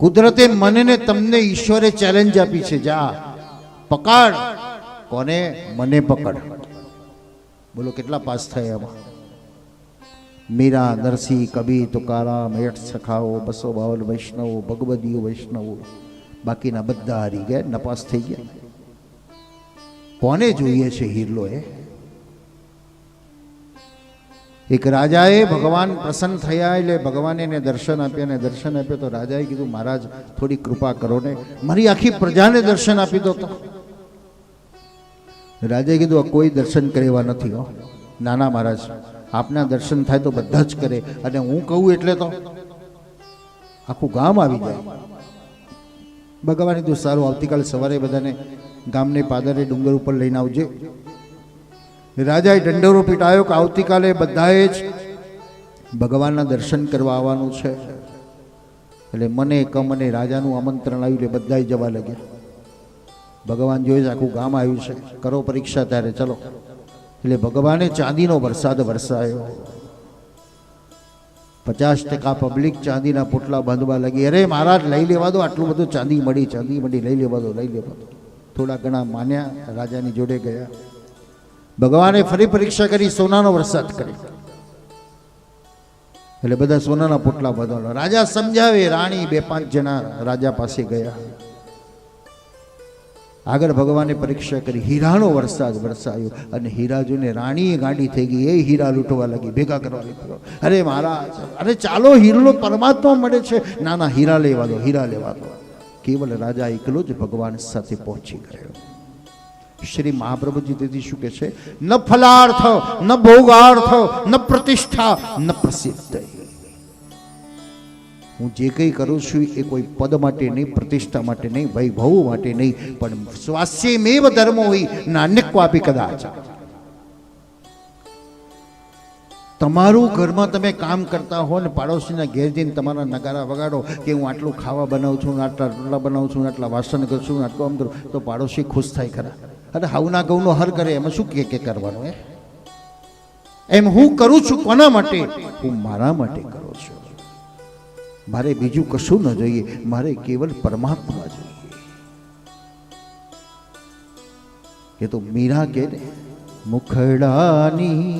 કુદરતે મને તમને ઈશ્વરે ચેલેન્જ આપી છે. જા, પકડ. કોને? મને પકડ. બોલો, કેટલા પાસ થયા એમાં? મીરા, નરસિંહ, કબીર, તુકારામ, હેઠ સખાઓ, બસો બાવન વૈષ્ણવો ભગવદીય વૈષ્ણવો. બાકીના બધા હારી ગયા, નપાસ થઈ ગયા. કોને જોઈએ છે હિરલો એ એક રાજાએ ભગવાન પ્રસન્ન થયા એટલે ભગવાને એને દર્શન આપ્યા અને દર્શન આપ્યા તો રાજાએ કીધું, મહારાજ, થોડી કૃપા કરો ને. મારી આખી પ્રજાને દર્શન આપી દો તો. રાજાએ કીધું, આ કોઈ દર્શન કરે એવા નથી હો. નાના મહારાજ, આપના દર્શન થાય તો બધા જ કરે અને હું કહું એટલે તો આખું ગામ આવી જાય. ભગવાને કીધું, સારું, આવતીકાલે સવારે બધાને ગામને પાદરે ડુંગર ઉપર લઈને આવજે. રાજાએ દંડોરો પીટાયો કે આવતીકાલે બધાએ જ ભગવાનના દર્શન કરવા આવવાનું છે. એટલે મને કમ અને રાજાનું આમંત્રણ આવ્યું એટલે બધાએ જવા લાગ્યા. ભગવાન જોઈ આખું ગામ આવ્યું છે. કરો પરીક્ષા ત્યારે, ચલો. એટલે ભગવાને ચાંદીનો વરસાદ વરસાયો. પચાસ ટકા પબ્લિક ચાંદીના પોટલા બાંધવા લાગી. અરે, મહારાજ, લઈ લેવા દો, આટલું બધું ચાંદી મળી ચાંદી મળી, લઈ લેવા દો, લઈ લેવા દો. થોડા ઘણા માન્યા, રાજાની જોડે ગયા. ભગવાને ફરી પરીક્ષા કરી, સોનાનો વરસાદ કરી. એટલે બધા સોનાના પોટલા બદલો. રાજા સમજાવે, રાણી બે પાંચ જણા રાજા પાસે ગયા. આગળ ભગવાને પરીક્ષા કરી, હીરાનો વરસાદ વરસાયો. અને હીરા જોઈને રાણીએ ગાંડી થઈ ગઈ, એ હીરા લૂંટવા લાગી, ભેગા કરવા લાગ્યો અરે મહારાજ, અરે ચાલો હીરો પરમાત્મા મળે છે. ના ના, હીરા લેવા દો, હીરા લેવા દો. કેવલ રાજા એકલો જ ભગવાન સાથે પહોંચી ગયો. શ્રી મહાપ્રભુજી તેથી શું કે છે? ન ફલાર્થ, ન ભોગાર્થ, ન પ્રતિષ્ઠા, ન પ્રસિદ્ધ. હું જે કંઈ કરું છું એ કોઈ પદ માટે નહીં, પ્રતિષ્ઠા માટે નહીં, વૈભવ માટે નહીં, પણ સ્વાસ્યમેવ ધર્મ હોય નાન્યક્વાપી કદાચ. તમારું ઘરમાં તમે કામ કરતા હો ને પાડોશીના ઘેર જઈને તમારા નગારા વગાડો કે હું આટલું ખાવા બનાવું છું, આટલા રોટલા બનાવું છું, આટલા વાસણ કરું છું આટલું આમ કરું, તો પાડોશી ખુશ થાય ખરા. અરે હાઉના ઘઉંનો હર કરે, એમાં શું કે કે કરવાનું એ એમ હું કરું છું કોના માટે? હું મારા માટે કરું છું. મારે બીજું કશું ન જોઈએ, મારે કેવલ પરમાત્મા જોઈએ. એ તો મીરા કે ને, મુખડાની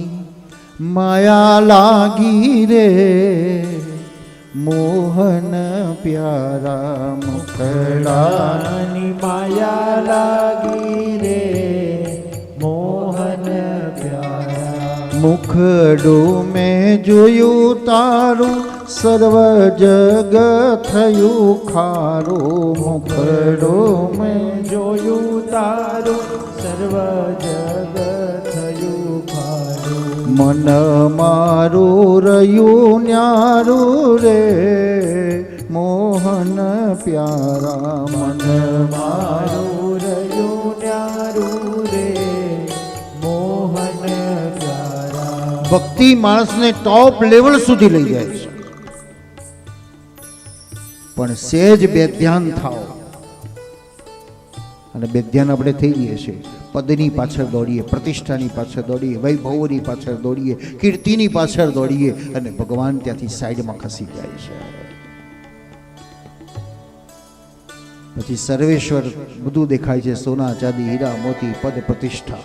માયા લાગી રે, મોહન પ્યારા મુખડાની માયા લાગી મુખડો મેં જોયું તારું સર્વ જગ થયું ખારું. મુખડો મેં જોયું તારું સર્વ જગ ખારું. મન મારું રહ્યું ન્યારું રે, મોહન પ્યારા. મન મારું ભક્તિ માણસને ટોપ લેવલ સુધી લઈ જાય છે. પણ સેજ બેધ્યાન થાવ અને બેધ્યાન આપણે થઈ જઈએ છીએ પદની પાછળ દોડીએ, પ્રતિષ્ઠાની પાછળ દોડીએ, વૈભવોની પાછળ દોડીએ, કીર્તિની પાછળ દોડીએ અને ભગવાન ત્યાંથી સાઈડમાં ખસી જાય છે. પછી સર્વેશ્વર બધું દેખાય છે. સોના, ચાંદી, હીરા, મોતી, પદ, પ્રતિષ્ઠા.